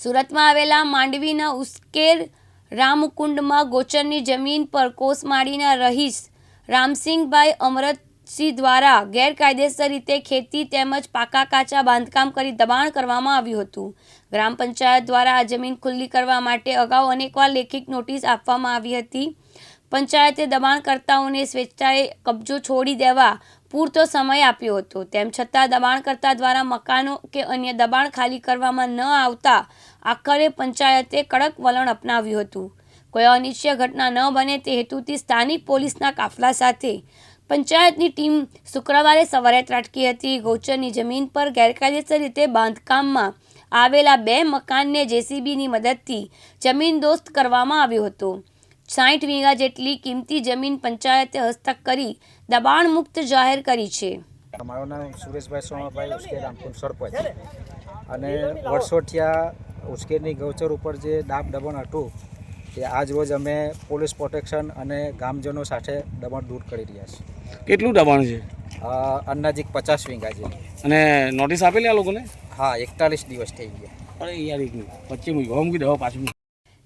સુરતમાં આવેલા માંડવીના ઉસ્કેર રામકુંડમાં ગોચરની જમીન પર કોસમાળીના રહીશ રામસિંહભાઈ અમરતસિંહ દ્વારા ગેરકાયદેસર રીતે ખેતી તેમજ પાકા કાચા બાંધકામ કરી દબાણ કરવામાં આવ્યું હતું. ગ્રામ પંચાયત દ્વારા આ જમીન ખુલ્લી કરવા માટે અગાઉ અનેકવાર લેખિત નોટિસ આપવામાં આવી હતી. પંચાયતે દબાણકર્તાઓને સ્વેચ્છાએ કબજો છોડી દેવા પૂરતો સમય આપ્યો હતો. તેમ છતાં દબાણકર્તા દ્વારા મકાનો કે અન્ય દબાણ ખાલી કરવામાં ન આવતા આખરે પંચાયતે કડક વલણ અપનાવ્યું હતું. કોઈ અનિશ્ચય ઘટના ન બને તે હેતુથી સ્થાનિક પોલીસના કાફલા સાથે પંચાયતની ટીમ શુક્રવારે સવારે ત્રાટકી હતી. ગૌચરની જમીન પર ગેરકાયદેસર રીતે બાંધકામમાં આવેલા બે મકાનને જેસીબીની મદદથી જમીન દોસ્ત કરવામાં આવ્યો હતો. સાઠ વીઘા જેટલી કિંમતી જમીન પંચાયતે હસ્તક કરી દબાણ મુક્ત જાહેર કરી છે. મારું નામ સુરેશભાઈ સોમાભાઈ ઉશ્કેર રામકુંડ સરપંચ. અને વર્ષોથી આ ઉશ્કેરની ગૌચર ઉપર જે દાબ દબાણ હતું તે આજ રોજ અમે પોલીસ પ્રોટેક્શન અને ગામજનો સાથે દબાણ દૂર કરી રહ્યા છીએ. કેટલું દબાણ છે? અ, અંદાજિક પચાસ વીંગા છે અને નોટિસ આપેલી આ લોકોને? હા એકતાલીસ દિવસ થઈ ગયા. અરે યાર એક મિનિટ. વચ્ચે મૂકી હવે મૂકી દો પાછું.